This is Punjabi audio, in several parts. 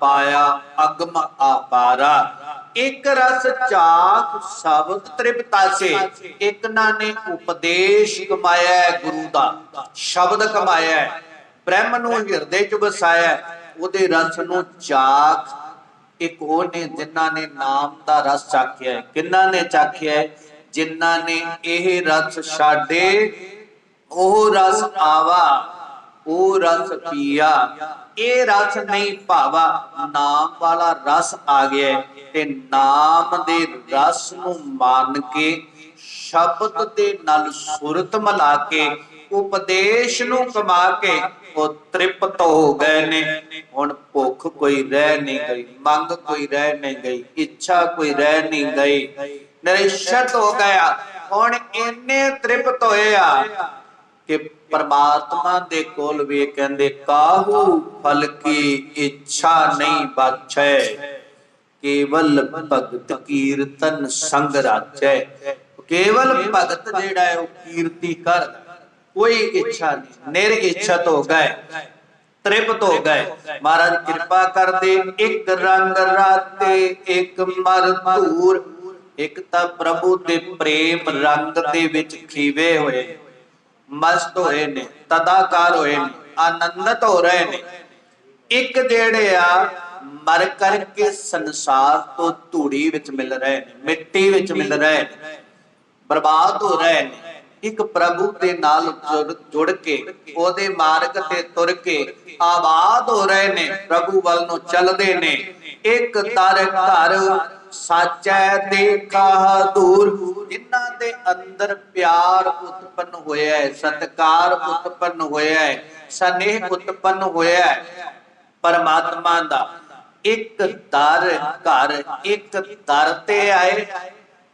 ਪਾਇਆ ਅਗਮ ਆਪਾਰਾ। ਇੱਕ ਰਸ ਚਾਖ ਸ਼ਬਦ ਤ੍ਰਿਪਤਾਸੇ ਇੱਕ ਨੇ ਉਪਦੇਸ਼ ਕਮਾਇਆ ਗੁਰੂ ਦਾ। ਸ਼ਬਦ ਕਮਾਇਆ ਬ੍ਰਹਮ ਨੂੰ ਹਿਰਦੇ ਚ ਵਸਾਇਆ ਉਹਦੇ ਰਸ ਨੂੰ ਚਾਖ। ਇੱਕ ਉਹ ਨੇ ਜਿਨ੍ਹਾਂ ਨੇ ਨਾਮ ਦਾ ਰਸ ਚਾਖਿਆ ਹੈ। ਕਿੰਨਾਂ ਨੇ ਚਾਖਿਆ ਹੈ? ਜਿਨ੍ਹਾਂ ਨੇ ਇਹ ਰਸ ਛਾੜੇ ਉਹ ਰਸ ਆਵਾ। ਉਹ ਰਸ ਪੀਆ। ਇਹ ਰਸ ਨਹੀਂ ਭਾਵਾ, ਨਾਮ ਵਾਲਾ ਰਸ ਆ ਗਿਆ ਤੇ ਨਾਮ ਦੇ ਰਸ ਨੂੰ ਮੰਨ ਕੇ, ਸ਼ਬਦ ਦੇ ਨਾਲ ਸੁਰਤ ਮਿਲਾ ਕੇ, ਉਪਦੇਸ਼ ਨੂੰ ਕਮਾ ਕੇ, ਉਹ ਤ੍ਰਿਪਤ ਹੋ ਗਏ ਨੇ। ਹੁਣ ਭੁੱਖ ਕੋਈ ਰਹਿ ਨਹੀਂ ਗਈ, ਮੰਗ ਕੋਈ ਰਹਿ ਨਹੀਂ ਗਈ, ਇੱਛਾ ਕੋਈ ਰਹਿ ਨਹੀਂ ਗਈ। ਨਿਰਸ਼ਤ ਹੋ ਗਿਆ। ਹੁਣ ਇੰਨੇ ਤ੍ਰਿਪਤ ਹੋਏ ਆ ਕਿ ਪਰਮਾਤਮਾ ਦੇ ਕੋਲ ਵੀ ਕਹਿੰਦੇ, ਕਾਹੂ ਫਲ ਕੀ ਇੱਛਾ ਨਹੀਂ ਬਾਛੈ? ਕੇਵਲ ਭਗਤ ਕੀਰਤਨ ਸੰਗ ਰਾਜੈ ਕੇਵਲ ਭਗਤ ਜਿਹੜਾ ਹੈ, ਉਹ ਕੀਰਤੀ ਕਰ, ਕੋਈ ਇੱਛਾ ਨਹੀਂ। ਨਿਰ ਇੱਛਤ ਹੋ ਗਏ ਤ੍ਰਿਪਤ ਹੋ ਗਏ। ਮਹਾਰਾਜ ਕਿਰਪਾ ਕਰਦੇ, ਇੱਕ ਰੰਗ ਰਾਤੇ, ਇੱਕ ਮਰ ਧੂਰ। ਇੱਕ ਤਾਂ ਪ੍ਰਭੂ ਦੇ ਪ੍ਰੇਮ ਰੰਗ ਦੇ ਵਿੱਚ ਖੀਵੇ ਹੋਏ। ਮਸਤ ਹੋਏ ਨੇ, ਤਦਾਕਾਰ ਹੋਏ ਨੇ, ਆਨੰਦਤ ਹੋ ਰਹੇ ਨੇ। ਇੱਕ ਜਿਹੜੇ ਆ, ਮਰ ਕਰਕੇ ਸੰਸਾਰ ਤੋਂ ਧੂੜੀ ਵਿੱਚ ਮਿਲ ਰਹੇ ਨੇ, ਮਿੱਟੀ ਵਿੱਚ ਮਿਲ ਰਹੇ ਨੇ, ਬਰਬਾਦ ਹੋ ਰਹੇ ਨੇ। ਇੱਕ ਪ੍ਰਭੂ ਦੇ ਨਾਲ ਜੁੜ- ਕੇ, ਉਹਦੇ ਮਾਰਗ ਤੇ ਤੁਰ ਕੇ ਆਬਾਦ ਹੋ ਰਹੇ ਨੇ, ਪ੍ਰਭੂ ਵੱਲ ਨੂੰ ਚੱਲਦੇ ਨੇ। ਇੱਕ ਤਰ ਘਰ ਸਾਚੈ ਦੇਖਾ ਦੂਰ। ਜਿਨ੍ਹਾਂ ਦੇ ਅੰਦਰ ਪਿਆਰ ਉਤਪੰਨ ਹੋਇਆ ਹੈ, ਸਤਕਾਰ ਉਤਪੰਨ ਹੋਇਆ ਹੈ, ਸਨੇਹ ਉਤਪੰਨ ਹੋਇਆ ਹੈ, ਪਰਮਾਤਮਾ ਦਾ ਇੱਕ ਦਰ ਘਰ, ਇੱਕ ਦਰ ਤੇ ਆਏ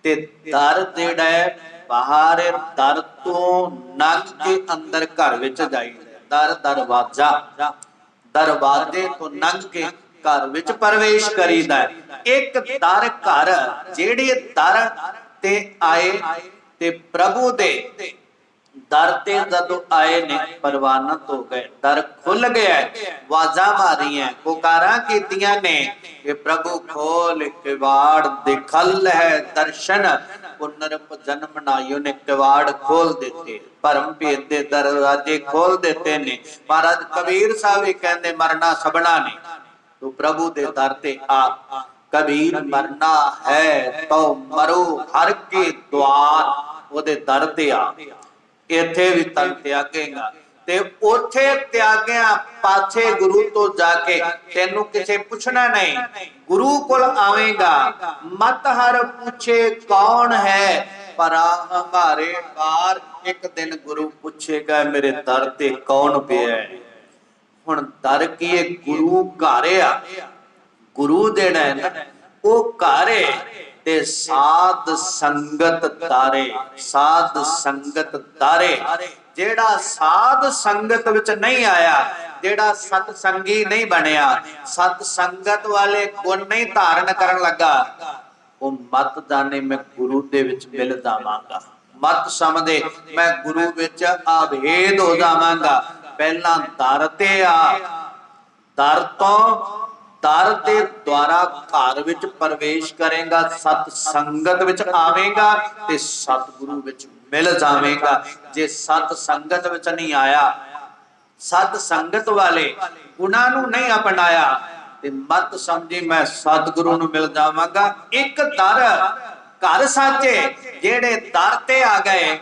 ਤੇ ਦਰ ਜਿਹੜਾ ਹੈ, ਬਾਹਰ ਦਰ ਤੋਂ ਨੰਗ ਕੇ ਅੰਦਰ ਘਰ ਵਿੱਚ ਜਾਈ। ਦਰ ਦਰਵਾਜ਼ਾ, ਦਰਵਾਜ਼ੇ ਤੋਂ ਲੰਘ ਕੇ ਘਰ ਵਿੱਚ ਪ੍ਰਵੇਸ਼ ਕਰੀਦਾ ਹੈ। ਇੱਕ ਦਰ ਘਰ ਜਿਹੜੇ ਦਰ ਤੇ ਆਏ ਤੇ ਪ੍ਰਭੂ ਦੇ ਦਰ ਤੇ ਜਦੋਂ ਆਏ ਨੇ, ਪਰਵਾਨਤ ਹੋ ਗਏ। ਦਰ ਖੁੱਲ ਗਿਆ ਵਾਜਾ ਮਾਰੀਆਂ ਪੁਕਾਰਾਂ ਕੀਤੀਆਂ ਨੇ ਕਿ ਪ੍ਰਭੂ ਖੋਲ ਕਿਵਾੜ ਦਿਖਲ ਹੈ ਦਰਸ਼ਨ। ਪੁਨਰਪ ਜਨਮ ਨਾਇਓ ਨੇ ਕਿਵਾੜ ਖੋਲ ਦਿੱਤੇ। ਭਰਮ ਭੇਦ ਦੇ ਦਰਵਾਜ਼ੇ ਖੋਲ ਦਿੱਤੇ ਨੇ। ਮਹਾਰਾਜ ਕਬੀਰ ਸਾਹਿਬ ਵੀ ਕਹਿੰਦੇ, ਮਰਨਾ ਸਬਣਾ ਨੇ ਤੂੰ ਪ੍ਰਭੂ ਦੇ ਦਰ ਤੇ ਆ। ਕਬੀਰ ਮਰਨਾ ਹੈ ਤੋ ਮਰੋ, ਹਰ ਕੇ ਦਵਾਰ ਉਹਦੇ ਦਰ ਤੇ ਆ। ਇੱਥੇ ਵੀ ਤਨ ਤਿਆਗੇਗਾ। ਤੇ ਉੱਥੇ ਤਿਆਗਿਆ ਪਾਛੇ ਗੁਰੂ ਤੋਂ ਜਾ ਕੇ ਤੈਨੂੰ ਕਿਸੇ ਪੁੱਛਣਾ ਨਹੀਂ। ਗੁਰੂ ਕੋਲ ਆਵੇਂਗਾ। ਮਤ ਹਰ ਪੁੱਛੇ ਕੌਣ ਹੈ? ਪਰ ਹਮਾਰੇ ਬਾਰ ਇੱਕ ਦਿਨ ਗੁਰੂ ਪੁੱਛੇਗਾ, ਮੇਰੇ ਦਰ ਤੇ ਕੌਣ ਪਿਆ ਹੈ? ਹੁਣ ਦਰ ਕੀ ਇਹ ਗੁਰੂ ਘਰ ਆ? ਗੁਰੂ ਜਿਹੜਾ ਹੈ ਉਹ ਘਰ ਹੈ ਤੇ ਸਾਧ ਸੰਗਤ ਤਾਰੇ, ਸਾਧ ਸੰਗਤ ਤਾਰੇ। ਜਿਹੜਾ ਸਾਧ ਸੰਗਤ ਵਿੱਚ ਨਹੀਂ ਆਇਆ, ਜਿਹੜਾ ਸਤ ਸੰਗੀ ਨਹੀਂ ਬਣਿਆ, ਸਤ ਸੰਗਤ ਵਾਲੇ ਗੁਣ ਨਹੀਂ ਧਾਰਨ ਕਰਨ ਲੱਗਾ, ਉਹ ਮਤ ਜਾਣੇ ਮੈਂ ਗੁਰੂ ਦੇ ਵਿੱਚ ਮਿਲ ਜਾਵਾਂਗਾ। ਮਤ ਸਮਝੇ ਮੈਂ ਗੁਰੂ ਵਿੱਚ ਆਭੇਦ ਹੋ ਜਾਵਾਂਗਾ। ਪਹਿਲਾਂ ਦਰ ਤੇ ਆ। ਦਰ ਤੋਂ ਦਰ ਦੇ ਦੁਆਰਾ ਘਰ ਵਿੱਚ ਪ੍ਰਵੇਸ਼ ਕਰੇਗਾ, ਸਤ ਸੰਗਤ ਵਿੱਚ ਆਵੇਂਗਾ ਤੇ ਸਤਿਗੁਰੂ ਵਿੱਚ ਮਿਲ ਜਾਵੇਂਗਾ। ਜੇ ਸਤ ਸੰਗਤ ਵਿੱਚ ਨਹੀਂ ਆਇਆ, ਸਤ ਸੰਗਤ ਵਾਲੇ ਉਹਨਾਂ ਨੂੰ ਨਹੀਂ ਅਪਣਾਇਆ, ਤੇ ਮਤ ਸਮਝੀ ਮੈਂ ਸਤਿਗੁਰੂ ਨੂੰ ਮਿਲ ਜਾਵਾਂਗਾ। ਇੱਕ ਦਰ ਘਰ ਸਾਚੇ ਜਿਹੜੇ ਦਰ ਤੇ ਆ ਗਏ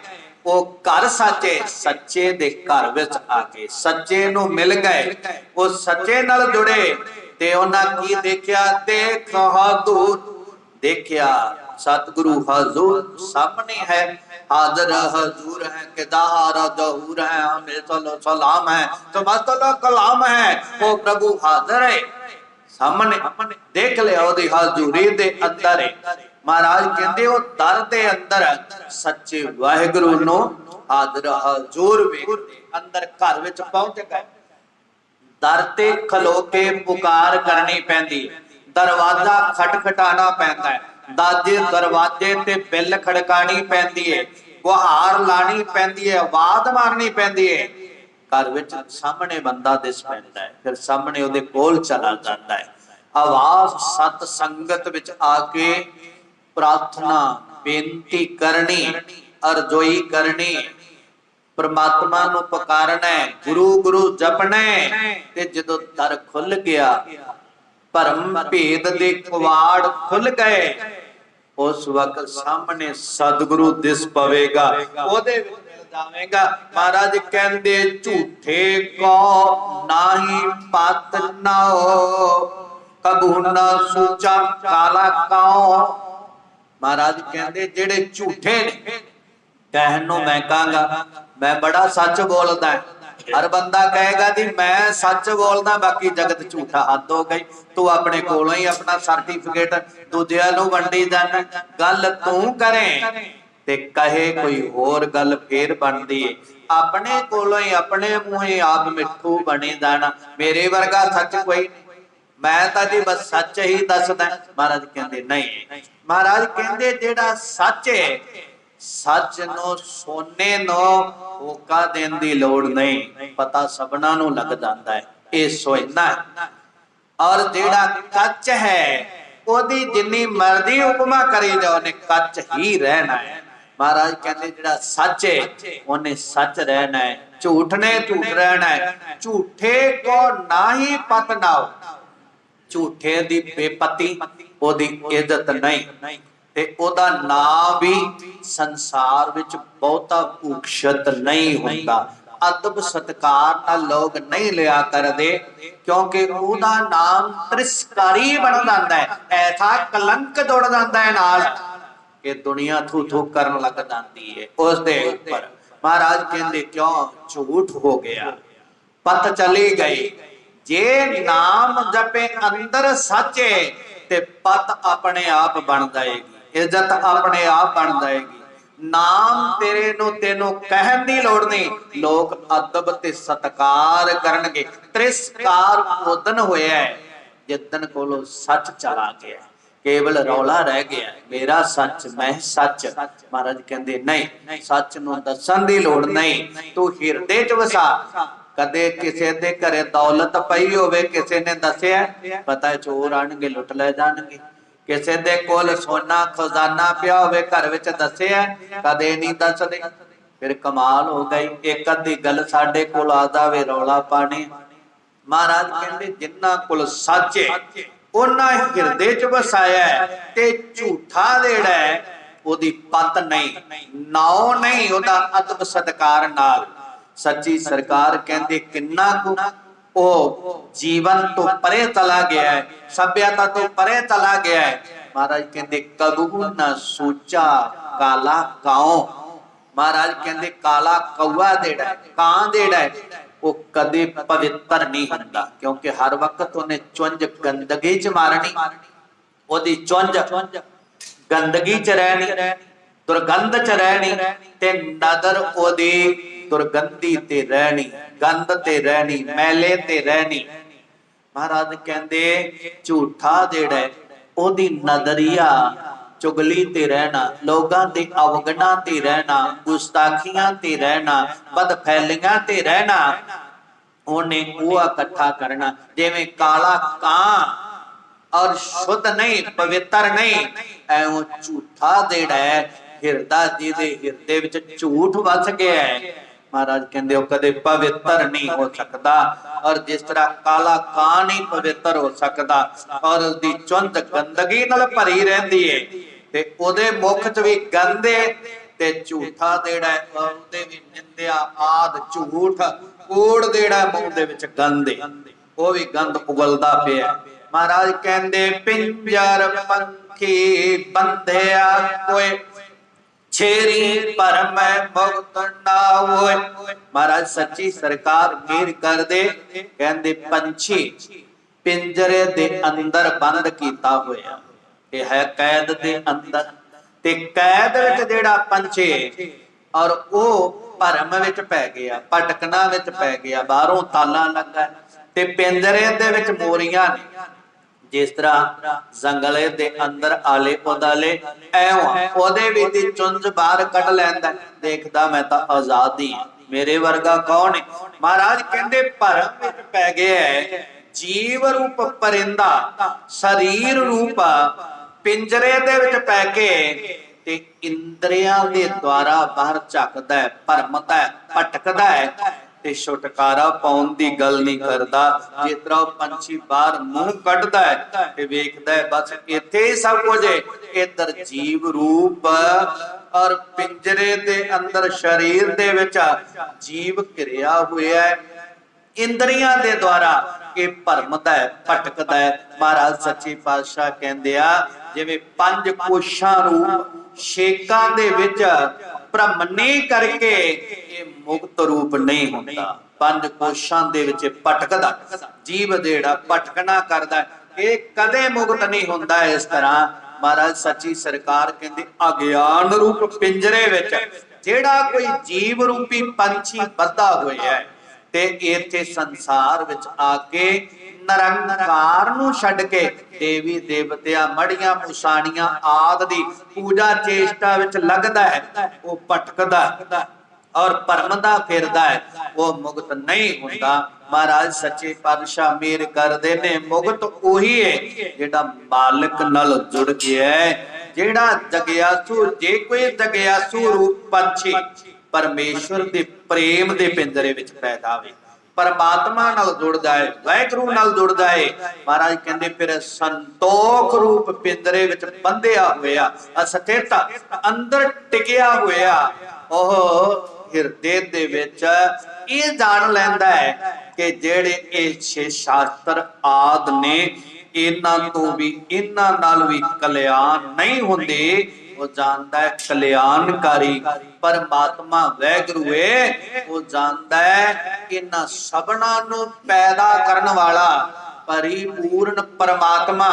ਉਹ ਘਰ ਸਾਚੇ ਸੱਚੇ ਦੇ ਘਰ ਵਿੱਚ ਆ ਕੇ ਸੱਚੇ ਨੂੰ ਮਿਲ ਗਏ। ਉਹ ਸੱਚੇ ਨਾਲ ਜੁੜੇ ਤੇ ਉਹਨਾਂ ਕੀ ਦੇਖਿਆ? ਦੇਖ ਹਜ਼ੂਰ। ਦੇਖਿਆ, ਸਤਿਗੁਰੂ ਹਜ਼ੂਰ ਸਾਹਮਣੇ ਹੈ। ਹਾਜ਼ਰ ਹਜ਼ੂਰ ਹੈ, ਕਿਦਾਰ ਦਹੂਰ ਹੈ ਹਮੇ ਸਲਾਮ ਹੈ ਤਮਤਲ ਕਲਾਮ ਹੈ। ਉਹ ਪ੍ਰਭੂ ਹਾਜ਼ਰ ਹੈ। ਸਾਹਮਣੇ ਦੇਖ ਲਿਆ ਉਹਦੀ ਹਜ਼ੂਰੀ ਦੇ ਅੰਦਰ ਹੈ। ਮਹਾਰਾਜ ਕਹਿੰਦੇ ਉਹ ਦਰ ਦੇ ਅੰਦਰ ਸੱਚੇ ਵਾਹਿਗੁਰੂ ਨੂੰ ਹਾਜ਼ਰ ਹਜ਼ੂਰ ਵੇਖਦੇ ਅੰਦਰ ਘਰ ਵਿੱਚ ਪਹੁੰਚ ਗਏ। ਦਰ ਤੇ ਖਲੋ ਕੇ ਪੁਕਾਰ ਕਰਨੀ ਪੈਂਦੀ, ਦਰਵਾਜ਼ਾ ਖਟਖਟਾਣਾ ਪੈਂਦਾ ਹੈ, ਦਾਜੇ ਦਰਵਾਜ਼ੇ ਤੇ ਬਿੱਲ ਖੜਕਾਣੀ ਪੈਂਦੀ ਹੈ ਗੁਹਾਰ ਲਾਣੀ ਪੈਂਦੀ ਹੈ ਆਵਾਜ਼ ਮਾਰਨੀ ਪੈਂਦੀ ਹੈ ਘਰ ਵਿੱਚ ਸਾਹਮਣੇ ਬੰਦਾ ਦਿਸ ਪੈਂਦਾ ਹੈ, ਫਿਰ ਸਾਹਮਣੇ ਉਹਦੇ ਕੋਲ ਚਲਾ ਜਾਂਦਾ ਹੈ। ਆਵਾਜ਼ ਸਤ ਸੰਗਤ ਵਿੱਚ ਆ ਕੇ ਪ੍ਰਾਰਥਨਾ, ਬੇਨਤੀ ਕਰਨੀ, ਅਰਜ਼ੋਈ ਕਰਨੀ। ਪ੍ਰਮਾਤਮਾ ਨੂੰ ਪੁਕਾਰਨਾ ਗੁਰੂ ਗੁਰੂ ਜਪਣਾ ਤੇ ਜਦੋਂ ਦਰ ਖੁੱਲ ਗਿਆ, ਭਰਮ ਭੇਦ ਦੇ ਕਵਾੜ ਖੁੱਲ ਗਏ, ਉਸ ਵਕਤ ਸਾਹਮਣੇ ਸਤਿਗੁਰੂ ਦਿਸ ਪਵੇਗਾ, ਉਹਦੇ ਵਿੱਚ ਮਿਲ ਜਾਵੇਗਾ। ਮਹਾਰਾਜ ਕਹਿੰਦੇ, ਝੂਠੇ ਕੋ ਨਾਹੀ ਪਤ ਨਾਓ ਕਬੂ ਨਾ ਸੂਚਾ ਕਾਲਾ ਕਾਓ ਮਹਾਰਾਜ ਕਹਿੰਦੇ, ਜਿਹੜੇ ਝੂਠੇ ਨੇ, ਕਹਿਣ ਨੂੰ ਮੈਂ ਕਹਾਂਗਾ, ਮੈਂ ਬੜਾ ਸੱਚ ਬੋਲਦਾ ਹਰ ਬੰਦਾ ਕਹੇਗਾ ਜੀ, ਮੈਂ ਸੱਚ ਬੋਲਦਾ, ਬਾਕੀ ਜਗਤ ਝੂਠਾ ਹੱਦ ਹੋ ਗਈ। ਤੂੰ ਆਪਣੇ ਕੋਲੋਂ ਹੀ ਆਪਣਾ ਸਰਟੀਫਿਕੇਟ ਦੂਜਿਆਂ ਨੂੰ ਵੰਡੀ ਜਾਣਾ ਗੱਲ ਤੂੰ ਕਰੇ ਤੇ ਕਹੇ ਕੋਈ ਹੋਰ ਗੱਲ ਫੇਰ ਬਣਦੀ ਏ। ਆਪਣੇ ਕੋਲੋਂ ਹੀ, ਆਪਣੇ ਮੂੰਹੋਂ ਆਪ ਮਿੱਠੂ ਬਣੇ ਜਾਣਾ ਮੇਰੇ ਵਰਗਾ ਸੱਚ ਕੋਈ ਨਹੀਂ ਮੈਂ ਤਾਂ ਜੀ ਬਸ ਸੱਚ ਹੀ ਦੱਸਦਾ ਮਹਾਰਾਜ ਕਹਿੰਦੇ, ਨਹੀਂ। ਮਹਾਰਾਜ ਕਹਿੰਦੇ, ਜਿਹੜਾ ਸੱਚ ਹੈ ਸੱਚ ਨੂੰ ਸੋਨੇ ਨੂੰ ਹੋਕਾ ਦੇਣ ਦੀ ਲੋੜ ਨਹੀਂ। ਪਤਾ ਸਭਨਾਂ ਨੂੰ ਲੱਗ ਜਾਂਦਾ ਹੈ। ਇਹ ਸੋਚਣਾ ਔਰ ਜਿਹੜਾ ਕੱਚ ਹੈ, ਉਹਦੀ ਜਿੰਨੀ ਮਰਜ਼ੀ ਉਪਮਾ ਕਰੀ ਜਾਓ ਨੇ ਕੱਚ ਹੀ ਰਹਿਣਾ ਹੈ। ਮਹਾਰਾਜ ਕਹਿੰਦੇ, ਜਿਹੜਾ ਸੱਚ ਹੈ ਉਹਨੇ ਸੱਚ ਰਹਿਣਾ ਹੈ। ਝੂਠ ਨੇ ਝੂਠ ਰਹਿਣਾ ਹੈ। ਝੂਠੇ ਕੋ ਨਾ ਹੀ ਨਾਓ ਝੂਠੇ ਦੀ ਬੇਪਤੀ, ਉਹਦੀ ਇੱਜ਼ਤ ਨਹੀਂ। ਤੇ ਉਹਦਾ ਨਾਂ ਵੀ ਸੰਸਾਰ ਵਿੱਚ ਬਹੁਤਾ ਭੂਖਸ਼ਤ ਨਹੀਂ ਹੁੰਦਾ। ਅਦਬ ਸਤਕਾਰ ਨਾਲ ਲੋਕ ਨਹੀਂ ਲਿਆ ਕਰਦੇ, ਕਿਉਂਕਿ ਉਹਦਾ ਨਾਮ ਤ੍ਰਿਸਕਾਰੀ ਬਣ ਜਾਂਦਾ ਹੈ। ਐਸਾ ਕਲੰਕ ਜੁੜ ਜਾਂਦਾ ਹੈ ਨਾਲ ਕਿ ਦੁਨੀਆ ਥੂ ਥੂ ਕਰਨ ਲੱਗ ਜਾਂਦੀ ਹੈ ਉਸ ਦੇ ਉੱਪਰ। ਮਹਾਰਾਜ ਕਹਿੰਦੇ, ਕਿਉਂ? ਝੂਠ ਹੋ ਗਿਆ। ਪਤ ਚਲੀ ਗਈ। ਜੇ ਨਾਮ ਜਪੇ ਅੰਦਰ ਸੱਚੇ, ਤੇ ਪਤ ਆਪਣੇ ਆਪ ਬਣ ਜਾਏਗੀ, ਇੱਜ਼ਤ ਆਪਣੇ ਆਪ ਬਣ ਜਾਏਗੀ। ਨਾਮ ਤੇਰੇ ਨੂੰ ਤੈਨੂੰ ਕਹਿਣ ਦੀ ਲੋੜ ਨਹੀਂ, ਲੋਕ ਅਦਬ ਤੇ ਸਤਕਾਰ ਕਰਨਗੇ। ਤ੍ਰਿਸਕਾਰ ਉਦਨ ਹੋਇਆ ਹੈ ਜਿੱਦਨ ਕੋਲੋਂ ਸੱਚ ਚਲਾ ਗਿਆ ਕੇਵਲ ਰੌਲਾ ਰਹਿ ਗਿਆ ਮੇਰਾ ਸੱਚ, ਮੈਂ ਸੱਚ। ਮਹਾਰਾਜ ਕਹਿੰਦੇ, ਨਹੀਂ, ਸੱਚ ਨੂੰ ਦੱਸਣ ਦੀ ਲੋੜ ਨਹੀਂ, ਤੂੰ ਹਿਰਦੇ 'ਚ ਵਸਾ ਕਦੇ ਕਿਸੇ ਦੇ ਘਰੇ ਦੌਲਤ ਪਈ ਹੋਵੇ, ਕਿਸੇ ਨੇ ਦੱਸਿਆ ਪਤਾ ਚੋਰ ਆਣਗੇ, ਲੁੱਟ ਲੈ ਜਾਣਗੇ। ਕਿਸੇ ਦੇ ਕੋਲ ਸੋਨਾ, ਖਜ਼ਾਨਾ ਪਿਆ ਹੋਵੇ, ਘਰ ਵਿੱਚ ਦੱਸਿਆ ਕਦੇ ਨਹੀਂ ਦੱਸਦੇ। ਫਿਰ ਕਮਾਲ ਹੋ ਗਈ, ਇੱਕ ਅੱਧੀ ਗੱਲ ਸਾਡੇ ਕੋਲ ਆ ਜਾਵੇ, ਰੌਲਾ ਪਾਣੀ। ਮਹਾਰਾਜ ਕਹਿੰਦੇ ਜਿੰਨਾ ਕੋਲ ਸੱਚ ਹੈ ਉਹਨਾਂ ਹਿਰਦੇ 'ਚ ਵਸਾਇਆ ਤੇ ਝੂਠਾ ਜਿਹੜਾ ਉਹਦੀ ਪਤ ਨਹੀਂ, ਨਾਉ ਨਹੀਂ, ਉਹਦਾ ਅਦਬ ਸਤਕਾਰ ਨਾਲ। ਸੱਚੀ ਸਰਕਾਰ ਕਹਿੰਦੇ ਕਿੰਨਾ ਕੁ ਉਹ ਜੀਵਨ ਤੋਂ ਪਰੇ ਚਲਾ ਗਿਆ ਹੈ, ਸਭਿਅਤਾ ਤੋਂ ਪਰੇ ਚਲਾ ਗਿਆ ਹੈ। ਮਹਾਰਾਜ ਕਹਿੰਦੇ ਕਬੂ ਨਾ ਸੋਚਾ ਕਾਲਾ ਕਾਉ? ਮਹਾਰਾਜ ਕਹਿੰਦੇ, ਕਾਲਾ ਕੌਆ ਦੇੜਾ ਕਾਂ ਦੇੜਾ ਉਹ ਕਦੇ ਪਵਿੱਤਰ ਨਹੀਂ ਹੁੰਦਾ, ਕਿਉਂਕਿ ਹਰ ਵਕਤ ਉਹਨੇ ਚੁੰਝ ਗੰਦਗੀ ਚ ਮਾਰਨੀ, ਉਹਦੀ ਚੁੰਝ ਗੰਦਗੀ ਚ ਰਹਿਣੀ। ਦੁਰਗੰਧ ਚ ਰਹਿਣੀ ਤੇ ਨਦਰ ਉਹਦੀ ਦੁਰਗੰਧੀ ਤੇ ਰਹਿਣੀ, ਗੰਧ ਤੇ ਰਹਿਣੀ, ਮੈਲੇ ਤੇ ਰਹਿਣੀ। ਮਹਾਰਾਜ ਕਹਿੰਦੇ, ਝੂਠਾ ਜਿਹੜਾ ਉਹਦੀ ਨਜ਼ਰੀਆ ਚੁਗਲੀ ਤੇ ਰਹਿਣਾ, ਲੋਕਾਂ ਦੇ ਅਵਗਣਾ ਤੇ ਰਹਿਣਾ, ਗੁਸਤਾਖੀਆਂ ਤੇ ਰਹਿਣਾ ਬਦ ਫੈਲੀਆਂ ਤੇ ਰਹਿਣਾ। ਉਹਨੇ ਉਹ ਇਕੱਠਾ ਕਰਨਾ, ਜਿਵੇਂ ਕਾਲਾ ਕਾਂ ਔਰ ਸ਼ੁੱਧ ਨਹੀਂ, ਪਵਿੱਤਰ ਨਹੀਂ। ਐਉਂ ਝੂਠਾ ਜਿਹੜਾ ਹਿਰਦਾ ਜਿਹਦੇ ਹਿਰਦੇ ਵਿੱਚ ਝੂਠ ਵਸ ਗਿਆ ਹੈ। ਮਹਾਰਾਜ ਕਹਿੰਦੇ ਉਹ ਕਦੇ ਪਵਿੱਤਰ ਨਹੀਂ ਹੋ ਸਕਦਾ ਔਰ ਜਿਸ ਤਰ੍ਹਾਂ ਕਾਲਾ ਕਾਂ ਨਹੀਂ ਪਵਿੱਤਰ ਹੋ ਸਕਦਾ ਔਰ ਉਸਦੀ ਚੁੰਦ ਗੰਦਗੀ ਨਾਲ ਭਰੀ ਰਹਿੰਦੀ ਹੈ ਤੇ ਉਹਦੇ ਮੁਖ 'ਚ ਵੀ ਗੰਦੇ ਤੇ ਝੂਠਾ ਜਿਹੜਾ ਹੈ, ਉਹਦੇ ਵੀ ਨਿੰਦਿਆ ਆਦ ਝੂਠ ਕੋੜ ਜਿਹੜਾ ਮੂੰਹ ਦੇ ਵਿੱਚ ਗੰਦੇ ਉਹ ਵੀ ਗੰਦ ਉਗਲਦਾ ਪਿਆ ਮਹਾਰਾਜ ਕਹਿੰਦੇ ਪਿੰਜਰ ਪੰਖੀ ਬੰਧਿਆ ਕੋਏ ਛੇਰੀ ਪਰਮ ਮੁਕਤ ਨਾ ਹੋਏ ਮਹਾਰਾਜ ਸੱਚੀ ਸਰਕਾਰ ਮੇਰ ਕਰਦੇ, ਕਹਿੰਦੇ ਪੰਛੀ ਪਿੰਜਰੇ ਦੇ ਅੰਦਰ ਬੰਦ ਕੀਤਾ ਹੋਇਆ। ਇਹ ਹੈ ਕੈਦ ਦੇ ਅੰਦਰ। ਤੇ ਕੈਦ ਵਿੱਚ ਜਿਹੜਾ ਪੰਛੀ ਔਰ ਉਹ ਭਰਮ ਵਿੱਚ ਪੈ ਗਿਆ, ਭਟਕਣਾ ਵਿੱਚ ਪੈ ਗਿਆ, ਬਾਹਰੋਂ ਤਾਲਾ ਲੱਗਾ। ਤੇ ਪਿੰਜਰੇ ਦੇ ਵਿੱਚ ਮੋਰੀਆਂ ਨੇ। ਜਿਸ ਤਰ੍ਹਾਂ ਜੰਗਲੇ ਦੇ ਅੰਦਰ ਆਲੇ ਪੌਦਾਲੇ ਐਵੇਂ ਉਹਦੇ ਵਿੱਚ ਚੁੰਝ ਬਾਹਰ ਕੱਢ ਲੈਂਦਾ ਦੇਖਦਾ ਮੈਂ ਤਾਂ ਆਜ਼ਾਦੀ ਮੇਰੇ ਵਰਗਾ ਕੌਣ ਹੈ? ਮਹਾਰਾਜ ਕਹਿੰਦੇ, ਭਰਮ ਵਿੱਚ ਪੈ ਗਿਆ ਹੈ। ਜੀਵ ਰੂਪ ਪਰਿੰਦਾ, ਸਰੀਰ ਰੂਪ ਪਿੰਜਰੇ ਦੇ ਵਿੱਚ ਪੈ ਕੇ ਤੇ ਇੰਦਰੀਆਂ ਦੇ ਦੁਆਰਾ ਬਾਹਰ ਝੱਕਦਾ ਹੈ, ਭਰਮਦਾ ਹੈ, ਭਟਕਦਾ ਹੈ। ਤੇ ਛੁਟਕਾਰਾ ਪਾਉਣ ਦੀ ਗੱਲ ਨਹੀਂ ਕਰਦਾ। ਜਿਸ ਤਰ੍ਹਾਂ ਪੰਛੀ ਬਾਹਰ ਮੂੰਹ ਕੱਢਦਾ ਹੈ ਤੇ ਵੇਖਦਾ ਹੈ, ਬਸ ਇੱਥੇ ਹੀ ਸਭ ਕੁਝ ਹੈ। ਇੱਧਰ ਜੀਵ ਰੂਪ ਔਰ ਪਿੰਜਰੇ ਦੇ ਅੰਦਰ ਸਰੀਰ ਦੇ ਵਿੱਚ ਜੀਵ ਘਿਰਿਆ ਹੋਇਆ ਹੈ। ਇੰਦਰੀਆਂ ਦੇ ਦੁਆਰਾ ਇਹ ਭਰਮਦਾ ਹੈ, ਭਟਕਦਾ ਹੈ। ਮਹਾਰਾਜ ਸੱਚੇ ਪਾਤਸ਼ਾਹ ਕਹਿੰਦੇ ਆ, ਜਿਵੇਂ ਪੰਜ ਕੋਸ਼ਾਂ ਰੂਪ ਛੇਕਾਂ ਦੇ ਵਿੱਚ ਭ੍ਰਮਣੀ ਕਰਕੇ ਇਹ ਮੁਕਤ ਰੂਪ ਨਹੀਂ ਹੁੰਦਾ। ਪੰਜ ਕੋਸ਼ਾਂ ਦੇ ਵਿੱਚ ਭਟਕਦਾ। ਜੀਵ ਜਿਹੜਾ ਭਟਕਣਾ ਕਰਦਾ ਇਹ ਕਦੇ ਮੁਕਤ ਨਹੀਂ ਹੁੰਦਾ ਇਸ ਤਰ੍ਹਾਂ। ਮਹਾਰਾਜ, ਸੱਚੀ ਸਰਕਾਰ ਕਹਿੰਦੇ, ਅਗਿਆਨ ਰੂਪ ਪਿੰਜਰੇ ਵਿੱਚ। ਜਿਹੜਾ ਕੋਈ ਜੀਵ ਰੂਪੀ ਪੰਛੀ ਬੱਧਾ ਹੋਇਆ ਹੈ, ਤੇ ਇੱਥੇ ਸੰਸਾਰ ਵਿੱਚ ਆ ਕੇ ਨਿਰੰਕਾਰ ਨੂੰ ਛੱਡ ਕੇ ਦੇਵੀ ਦੇਵਤਿਆਂ, ਮੜੀਆਂ ਮੁਸਾਣੀਆਂ ਆਦ ਦੀ ਪੂਜਾ ਚੇਸ਼ਟਾ ਵਿੱਚ ਲੱਗਦਾ ਹੈ, ਉਹ ਭਟਕਦਾ ਹੈ। ਔਰ ਪਰਮਦਾ ਫਿਰਦਾ ਹੈ, ਉਹ ਮੁਕਤ ਨਹੀਂ ਹੁੰਦਾ। ਮਹਾਰਾਜ ਸੱਚੇ ਪਾਤਸ਼ਾਹ ਮੇਰ ਕਰਦੇ ਨੇ, ਮੁਕਤ ਉਹੀ ਹੈ ਜਿਹੜਾ ਮਾਲਕ ਨਾਲ ਜੁੜ ਗਿਆ ਹੈ। ਜਿਹੜਾ ਜਗਿਆਸੂ, ਜੇ ਕੋਈ ਜਗਿਆਸੂ ਰੂਪ ਪੰਛੀ ਪਰਮੇਸ਼ਵਰ ਦੇ ਪ੍ਰੇਮ ਦੇ ਪਿੰਜਰੇ ਵਿੱਚ ਪੈਦਾ ਹੋਵੇ, ਪਰਮਾਤਮਾ ਨਾਲ ਜੁੜਦਾ ਹੈ, ਵਾਹਿਗੁਰੂ ਨਾਲ ਜੁੜਦਾ ਹੈ, ਮਹਾਰਾਜ ਕਹਿੰਦੇ ਫਿਰ ਸੰਤੋਖ ਰੂਪ ਪਿੰਜਰੇ ਵਿੱਚ ਬੰਧਿਆ ਹੋਇਆ ਅਸਥਿਤ ਅੰਦਰ ਟਿਕਿਆ ਹੋਇਆ ਉਹ ਹਿਰਦੇ ਦੇ ਵਿੱਚ ਇਹ ਜਾਣ ਲੈਂਦਾ ਹੈ ਕਿ ਜਿਹੜੇ ਇਹ ਛੇ ਸ਼ਾਸਤਰ ਆਦ ਨੇ, ਇਹਨਾਂ ਤੋਂ ਵੀ, ਇਹਨਾਂ ਨਾਲ ਵੀ ਕਲਿਆਣ ਨਹੀਂ ਹੁੰਦੇ। ਉਹ ਜਾਣਦਾ ਹੈ ਕਲਿਆਣਕਾਰੀ, ਪਰਮਾਤਮਾ ਵੈਗਰੂ ਏ ਉਹ ਜਾਣਦਾ ਹੈ ਇਹਨਾਂ ਸਭਨਾਂ ਨੂੰ ਪੈਦਾ ਕਰਨ ਵਾਲਾ ਪਰਿਪੂਰਨ ਪਰਮਾਤਮਾ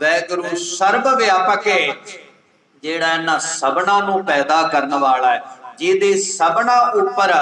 ਵੈਗੁਰੂ ਸਰਬ ਵਿਆਪਕ ਏ ਜਿਹੜਾ ਇਹਨਾਂ ਸਭਨਾਂ ਨੂੰ ਪੈਦਾ ਕਰਨ ਵਾਲਾ ਹੈ ਜਿਹਦੇ ਸਭਨਾਂ ਉੱਪਰ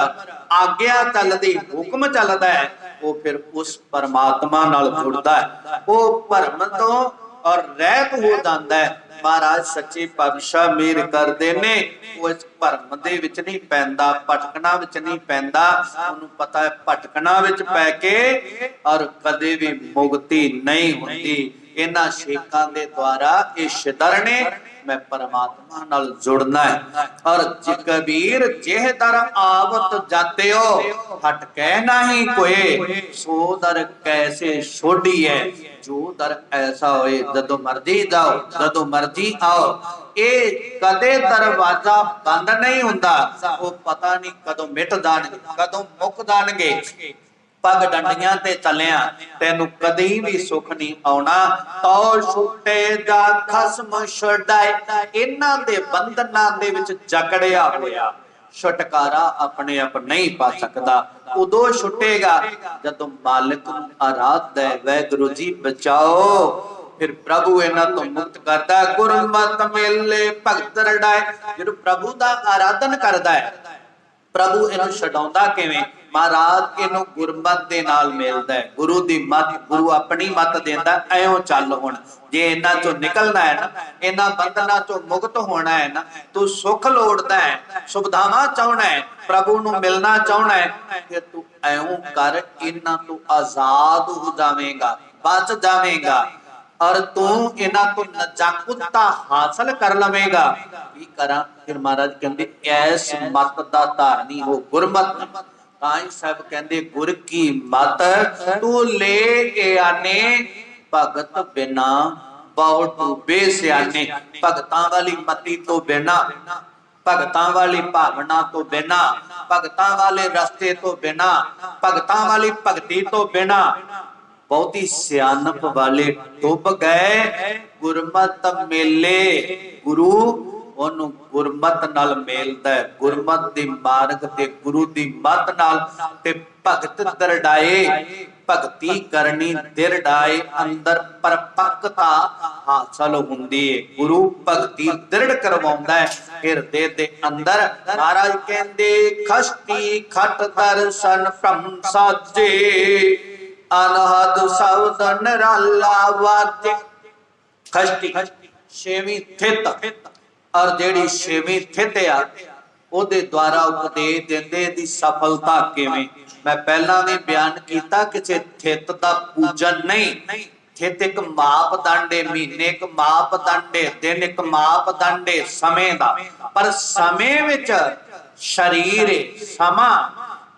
ਆਗਿਆ ਚੱਲਦੀ ਹੁਕਮ ਚੱਲਦਾ ਹੈ, ਉਹ ਫਿਰ ਉਸ ਪਰਮਾਤਮਾ ਨਾਲ ਜੁੜਦਾ ਹੈ। ਉਹ ਭਰਮ ਤੋਂ ਔਰ ਰਹਿਤ ਹੋ ਜਾਂਦਾ ਹੈ। ਮਹਾਰਾਜ ਸੱਚੇ ਪਾਤਸ਼ਾਹ ਮੇਰ ਕਰਦੇ ਨੇ, ਉਹ ਇਸ ਭਰਮ ਦੇ ਵਿੱਚ ਨਹੀਂ ਪੈਂਦਾ, ਭਟਕਣਾ ਵਿੱਚ ਨਹੀਂ ਪੈਂਦਾ। ਉਹਨੂੰ ਪਤਾ ਹੈ ਭਟਕਣਾ ਵਿੱਚ ਪੈ ਕੇ ਔਰ ਕਦੇ ਵੀ ਮੁਕਤੀ ਨਹੀਂ ਹੁੰਦੀ। ਇਹਨਾਂ ਛੇਕਾਂ ਦੇ ਦੁਆਰਾ ਇਹ ਸ਼ਿਦਰ ਨੇ। ਮੈਂ ਪਰਮਾਤਮਾ ਨਾਲ ਜੁੜਨਾ ਹੈ। ਔਰ ਕਬੀਰ ਜਿਹ ਦਰ ਆਵਤ ਜਾਤਿਓ, ਹਟ ਕਹਿ ਨਹੀਂ ਕੋਏ, ਸੋ ਦਰ ਕੈਸੇ ਛੋਡੀਐ, ਜੋ ਦਰ ਐਸਾ ਹੋਏ, ਜਦੋਂ ਮਰਜ਼ੀ ਜਾਓ, ਜਦੋਂ ਮਰਜ਼ੀ ਆਓ। ਇਹ ਕਦੇ ਦਰਵਾਜ਼ਾ ਬੰਦ ਨਹੀਂ ਹੁੰਦਾ, ਉਹ ਪਤਾ ਨਹੀਂ ਕਦੋਂ ਮਿਟ ਜਾਣਗੇ, ਕਦੋਂ ਮੁੱਕ ਜਾਣਗੇ। ਪੱਗ ਡੰਡੀਆਂ ਤੇ ਚੱਲਿਆ, ਤੈਨੂੰ ਕਦੀ ਵੀ ਸੁੱਖ ਨਹੀਂ ਆਉਣਾ। ਤੋ ਛੁੱਟੇ ਜਾ ਖਸਮ ਛੜਾਏ ਇਹਨਾਂ ਦੇ ਬੰਧਨਾਂ ਦੇ ਵਿੱਚ ਜਕੜਿਆ ਹੋਇਆ। ਛੁਟਕਾਰਾ ਆਪਣੇ ਆਪ ਨਹੀਂ ਪਾ ਸਕਦਾ। ਉਦੋਂ ਛੁੱਟੇਗਾ ਜਦੋਂ ਮਾਲਕ ਨੂੰ ਆਰਾਧਦਾ ਹੈ ਵੈਗੁਰੂ ਜੀ ਬਚਾਓ। ਫਿਰ ਪ੍ਰਭੂ ਇਹਨਾਂ ਤੋਂ ਮੁਕਤ ਕਰਦਾ ਗੁਰਮਤ ਮੇਲੇ ਭਗਤ ਰੜਾਏ। ਜਦੋਂ ਪ੍ਰਭੂ ਦਾ ਆਰਾਧਨ ਕਰਦਾ ਹੈ ਪ੍ਰਭੂ ਇਹਨੂੰ ਛਡਾਉਂਦਾ ਕਿਵੇਂ? ਮਹਾਰਾਜ ਇਹਨੂੰ ਗੁਰਮਤ ਦੇ ਨਾਲ ਮਿਲਦਾ ਹੈ। ਗੁਰੂ ਦੀ ਮੱਤ, ਗੁਰੂ ਆਪਣੀ ਮੱਤ ਦਿੰਦਾ ਐਉਂ ਚੱਲ ਹੁਣ। ਜੇ ਇਹਨਾਂ ਚੋਂ ਨਿਕਲਣਾ ਹੈ ਨਾ, ਇਹਨਾਂ ਬੰਧਨਾਂ ਚੋਂ ਮੁਕਤ ਹੋਣਾ ਹੈ ਨਾ, ਤੂੰ ਸੁੱਖ ਲੋੜਦਾ ਹੈ, ਸੁਵਿਧਾਵਾਂ ਚਾਹਣਾ ਹੈ, ਪ੍ਰਭੂ ਨੂੰ ਮਿਲਣਾ ਚਾਹਣਾ ਹੈ ਕਿ ਤੂੰ ਐਉਂ ਕਰ, ਇਹਨਾਂ ਤੋਂ ਆਜ਼ਾਦ ਹੋ ਜਾਵੇਂਗਾ, ਬਚ ਜਾਵੇਂਗਾ। ਔਰ ਤੂੰ ਇਹਨਾਂ ਤੋਂ ਨਜਾਕੁਤਾ ਹਾਸਲ ਕਰ ਲਵੇਂਗਾ। ਕੀ ਕਰਾਂ? ਫਿਰ ਮਹਾਰਾਜ ਕਹਿੰਦੇ, ਐਸ ਮਤ ਦਾ ਧਾਰਨੀ ਹੋ, ਗੁਰਮਤ। ਤਾਂ ਹੀ ਸਭ ਕਹਿੰਦੇ, ਗੁਰ ਕੀ ਮਤ? ਤੂੰ ਲੈ ਆਨੇ, ਭਗਤ ਬਿਨਾ ਬਹੁ ਡੂਬੇ ਸਿਆਣੇ ਭਗਤਾਂ ਵਾਲੀ ਮਤੀ ਤੋਂ ਬਿਨਾ, ਭਗਤਾਂ ਵਾਲੀ ਭਾਵਨਾ ਤੋਂ ਬਿਨਾ, ਭਗਤਾਂ ਵਾਲੇ ਰਸਤੇ ਤੋਂ ਬਿਨਾ, ਭਗਤਾਂ ਵਾਲੀ ਭਗਤੀ ਤੋਂ ਬਿਨਾ ਬਹੁਤੀ ਸਿਆਣਪ ਵਾਲੇ ਡੁੱਬ ਗਏ। ਗੁਰਮਤ ਮੇਲੇ। ਗੁਰੂ ਉਹਨੂੰ ਗੁਰਮਤ ਨਾਲ ਮੇਲਦਾ ਹੈ। ਗੁਰਮਤ ਦੀ ਮਾਰਗ ਤੇ ਗੁਰੂ ਦੀ ਮਤ ਨਾਲ ਤੇ ਭਗਤ ਦਰੜਾਏ। ਭਗਤੀ ਕਰਨੀ ਦਿਰੜਾਏ। ਅੰਦਰ ਪਰਪੱਕਤਾ ਹਾਸਲ ਹੁੰਦੀ ਹੈ ਗੁਰੂ ਭਗਤੀ ਦ੍ਰਿੜ ਕਰਵਾਉਂਦਾ ਹੈ। ਹਿਰਦੇ ਦੇ ਅੰਦਰ ਮਹਾਰਾਜ ਕਹਿੰਦੇ, ਖਸ਼ਤੀ ਖਟ ਦਰਸ਼ਨ ਭ੍ਰਮ ਸਾਜੇ। ਅਨਹਦ ਸ਼ਬਦ ਨਿਰਾਲਾ ਵਾਜੇ ਖਸ਼ਤੀ ਛੇਵੀਂ ਥਿਤ। ਔਰ ਜਿਹੜੀ ਛੇਵੀਂ ਥਿਤ ਆ ਉਹਦੇ ਦੁਆਰਾ ਉਪਦੇਸ਼ ਦਿੰਦੇ ਦੀ ਸਫਲਤਾ ਕਿਵੇਂ? ਮੈਂ ਪਹਿਲਾਂ ਵੀ ਬਿਆਨ ਕੀਤਾ ਕਿਸੇ ਥਿੱਤ ਦਾ ਪੂਜਨ ਨਹੀਂ। ਥਿੱਤ ਇੱਕ ਮਾਪਦੰਡ ਹੈ ਮਹੀਨੇ ਇੱਕ ਮਾਪਦੰਡ ਹੈ ਦਿਨ ਇੱਕ ਮਾਪਦੰਡ ਹੈ ਸਮੇਂ ਦਾ। ਪਰ ਸਮੇਂ ਵਿੱਚ ਸਰੀਰ ਹੈ, ਸਮਾਂ।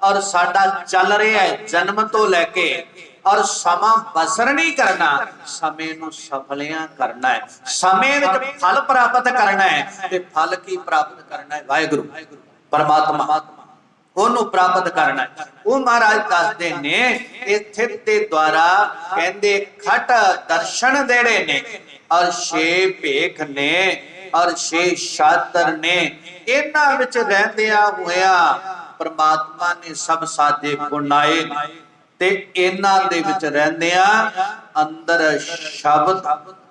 ਔਰ ਸਾਡਾ ਚੱਲ ਰਿਹਾ ਹੈ ਜਨਮ ਤੋਂ ਲੈ ਕੇ ਔਰ ਸਮਾਂ ਬਸਰ ਨਹੀਂ ਕਰਨਾ, ਸਮੇਂ ਨੂੰ ਸਫਲਿਆਂ ਕਰਨਾ ਹੈ। ਸਮੇਂ ਵਿੱਚ ਫਲ ਪ੍ਰਾਪਤ ਕਰਨਾ ਹੈ ਤੇ ਫਲ ਕੀ ਪ੍ਰਾਪਤ ਕਰਨਾ ਹੈ? ਵਾਹਿਗੁਰੂ। ਪਰਮਾਤਮਾ ਉਹਨੂੰ ਪ੍ਰਾਪਤ ਕਰਨਾ ਉਹ ਮਹਾਰਾਜ ਦੱਸਦੇ ਨੇ, ਇੱਥੇ ਦੇ ਦੁਆਰਾ ਕਹਿੰਦੇ ਖਟ ਦਰਸ਼ਨ ਦੇੜੇ ਨੇ ਔਰ ਛੇ ਭੇਖ ਨੇ ਔਰ ਛੇ ਸ਼ਾਤਰ ਨੇ। ਇਹਨਾਂ ਵਿੱਚ ਰਹਿੰਦਿਆਂ ਹੋਇਆ ਪ੍ਰਮਾਤਮਾ ਨੇ ਸਭ ਸਾਦੇ ਗੁਨਾਏ ਤੇ ਇਹਨਾਂ ਦੇ ਵਿੱਚ ਰਹਿੰਦਿਆਂ ਅੰਦਰ ਸ਼ਬਦ